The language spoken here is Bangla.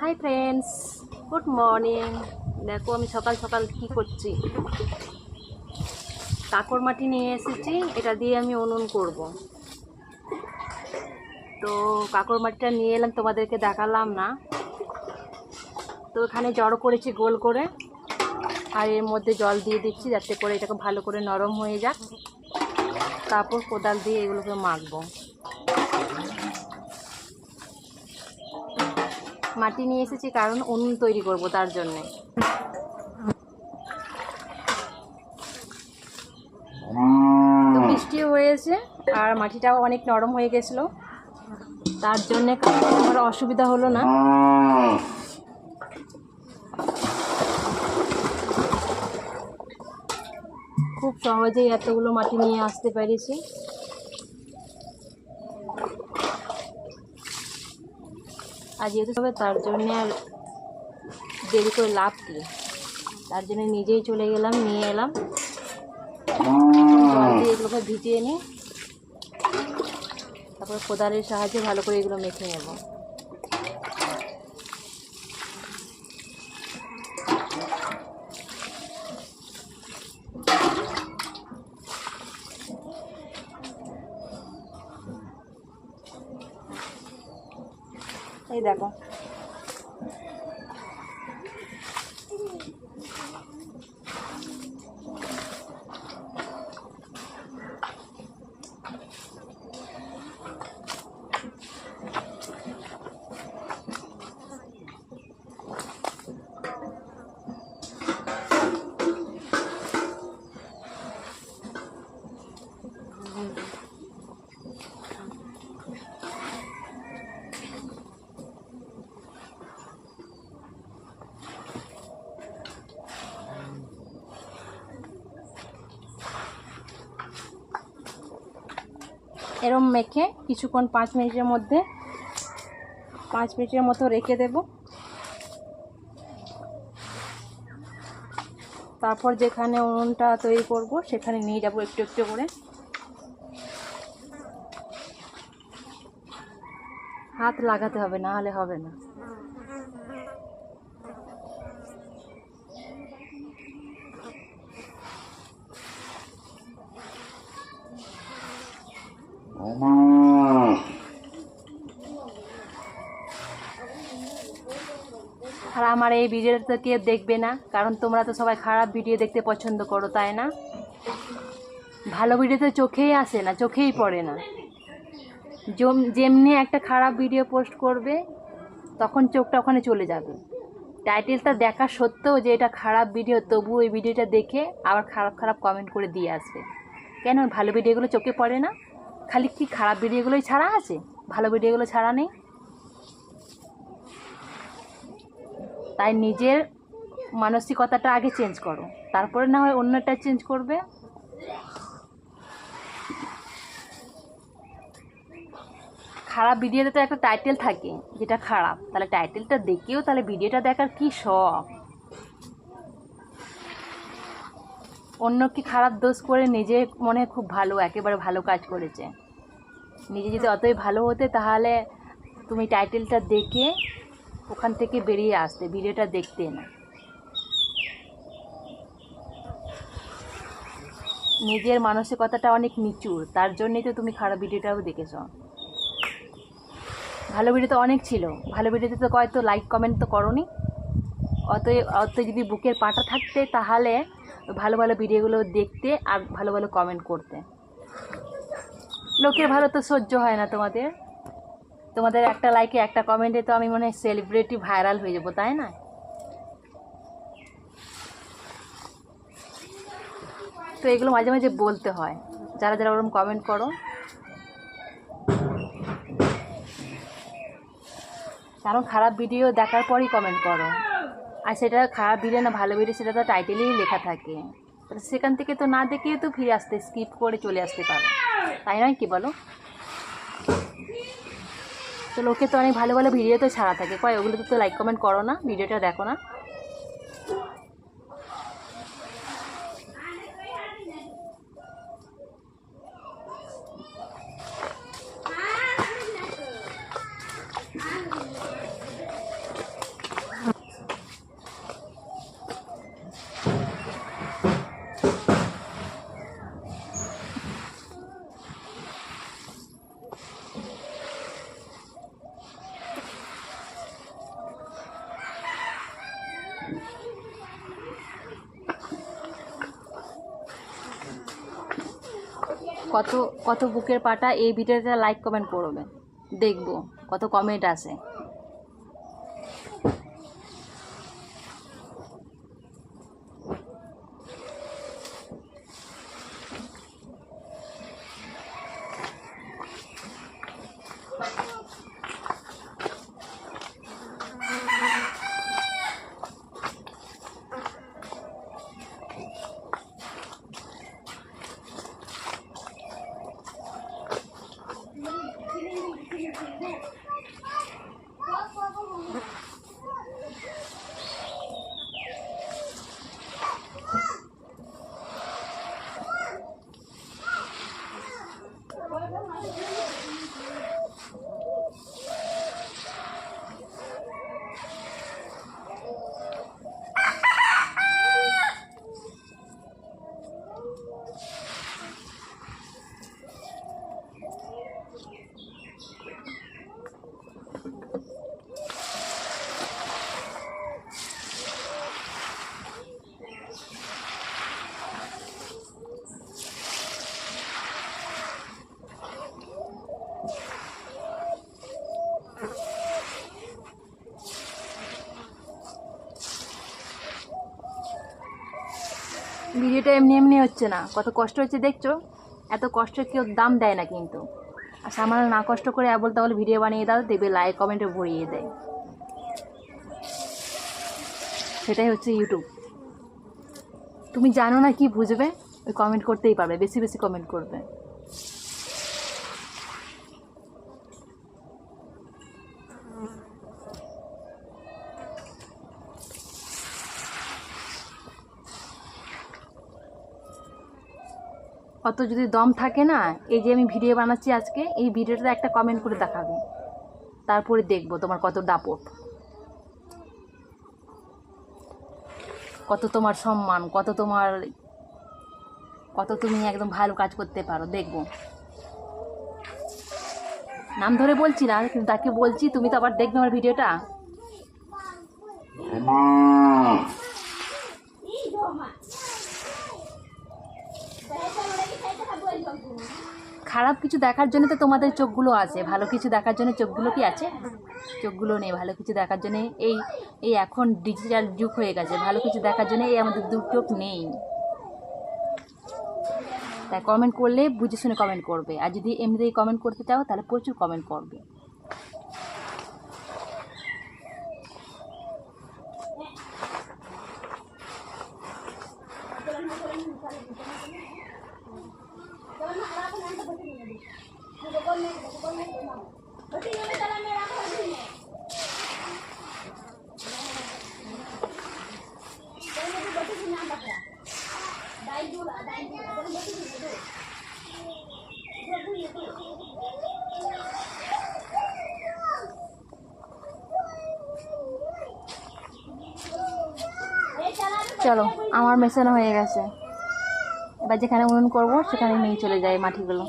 হাই ফ্রেন্ডস গুড মর্নিং দেখো, আমি সকাল সকাল কি করছি? কাকর মাটি নিয়ে এসেছি। এটা দিয়ে আমি উনুন করব। তো কাকর মাটিটা নিয়ে এলাম, তোমাদেরকে দেখালাম না। তো এখানে জড়ো করেছি গোল করে। আর এর মধ্যে জল দিয়ে দিচ্ছি যাতে করে এটাকে ভালো করে নরম হয়ে যাক। তারপর কোদাল দিয়ে এগুলোকে মাখবো। মাটি নিয়ে এসেছি কারণ উনুন তৈরি করব তার জন্যে। তো বৃষ্টিও হয়েছে আর মাটিটাও অনেক নরম হয়ে গেছিল। তার জন্যে আমার অসুবিধা হলো না। খুব সহজেই এতগুলো মাটি নিয়ে আসতে পেরেছি। আর যেহেতু হবে তার জন্যে আর দেরি করে লাভ কি? তার জন্য নিজেই চলে গেলাম নিয়ে এলাম। দিয়ে এগুলোকে ভিজিয়ে নিই। তারপরে কোদারের সাহায্যে ভালো করে এগুলো মেখে নেব। এই দেখো। এরম মেখে কিছুক্ষণ পাঁচ মিনিটের মধ্যে, পাঁচ মিনিটের মতো রেখে দেব। তারপর যেখানে উনুনটা তৈরি করব, সেখানে নিয়ে যাব একটু একটু করে। হাত লাগাতে হবে, না হলে হবে না। আর আমার এই ভিডিওটা কেউ দেখবে না, কারণ তোমরা তো সবাই খারাপ ভিডিও দেখতে পছন্দ করো, তাই না? ভালো ভিডিও তো চোখেই আসে না, চোখেই পড়ে না। যেমনি একটা খারাপ ভিডিও পোস্ট করবে, তখন চোখটা ওখানে চলে যাবে। টাইটেলটা দেখা সত্ত্বেও যে এটা খারাপ ভিডিও, তবু ওই ভিডিওটা দেখে আবার খারাপ খারাপ কমেন্ট করে দিয়ে আসবে। কেন? ভালো ভিডিওগুলো চোখে পড়ে না? খালি কি খারাপ ভিডিওগুলোই ছাড়া আছে? ভালো ভিডিওগুলো ছাড়া নেই? তাই নিজের মানসিকতাটা আগে চেঞ্জ করো। তারপরে না হয় অন্যটা চেঞ্জ করবে। খারাপ ভিডিওতে তো একটা টাইটেল থাকে, যেটা খারাপ। তাহলে টাইটেলটা দেখেও তাহলে ভিডিওটা দেখার কি শখ? অন্য কি খারাপ দোষ করে নিজে মনে খুব ভালো, একেবারে ভালো কাজ করেছে। নিজে যদি অতই ভালো হতে, তাহলে তুমি টাইটেলটা দেখে ওখান থেকে বেরিয়ে আসতে, ভিডিওটা দেখতে না নিজের মানসিকতাটা অনেক নিচুর, তার জন্যই তো তুমি খারাপ ভিডিওটাও দেখেছ। ভালো ভিডিও তো অনেক ছিল, ভালো ভিডিওতে তো কয়তো লাইক কমেন্ট তো করনি। অত অত যদি বুকের পাটা থাকতে, তাহলে ভালো ভালো ভিডিওগুলো দেখতে আর ভালো ভালো কমেন্ট করতে। লোকের ভালো তো সহ্য হয় না তোমাদের। তোমাদের একটা লাইকে একটা কমেন্টে তো আমি মনে হয় সেলিব্রিটি ভাইরাল হয়ে যাব, তাই না? তো এগুলো মাঝে মাঝে বলতে হয়। যারা যারা ওরকম কমেন্ট করো। কারণ খারাপ ভিডিও দেখার পরই কমেন্ট করো। আর সেটা খারাপ ভিডিও না ভালো ভিডিও সেটা তো টাইটেলেই লেখা থাকে। সেখান থেকে তো না দেখেও তো ফিরে আসতে স্কিপ করে চলে আসতে পারো। তাই নয় কি বলো? তো লোকে তো অনেক ভালো ভালো ভিডিও তো ছাড়া থাকে। কয়, ওগুলোতে তো লাইক কমেন্ট করো না, ভিডিওটা দেখো না। কত কত বুকের পাটা এই ভিডিওটা লাইক কমেন্ট করবে দেখব কত কমেন্ট আসে। ভিডিওটা এমনি এমনি হচ্ছে না। কত কষ্ট হচ্ছে দেখছ? এত কষ্ট কেউ দাম দেয় না কিন্তু। আর সামান্য না কষ্ট করে বলতে তাহলে ভিডিও বানিয়ে দাও, দেখবে লাইক কমেন্টে ভরিয়ে দেয়। সেটাই হচ্ছে ইউটিউব তুমি জানো না কি বুঝবে? ওই কমেন্ট করতেই পারবে, বেশি বেশি কমেন্ট করবে। অত যদি দম থাকে না, এই যে আমি ভিডিও বানাচ্ছি আজকে, এই ভিডিওটা একটা কমেন্ট করে দেখাবে। তারপরে দেখব তোমার কত দাপট। কত তোমার সম্মান, কত তোমার, কত তুমি একদম ভালো কাজ করতে পারো, দেখব। নাম ধরে বলছি না, কিন্তু তাকে বলছি, তুমি তো আবার দেখবে আমার ভিডিওটা। খারাপ কিছু দেখার জন্য তো তোমাদের চোখগুলো আছে। ভালো কিছু দেখার জন্য চোখগুলো কি আছে? চোখগুলো নেই, ভালো কিছু দেখার জন্য এই এই এখন ডিজিটাল যুগ হয়ে গেছে। ভালো কিছু দেখার জন্য এই আমাদের দু চোখ নেই। তাই কমেন্ট করলে, বুঝে শুনে কমেন্ট করবে। আর যদি এমনিতেই কমেন্ট করতে চাও, তাহলে প্রচুর কমেন্ট করবে। চলো আমার মেশানো হয়ে গেছে। এবার যেখানে উনুন করব সেখানে নিয়ে চলে যায় মাটিগুলো।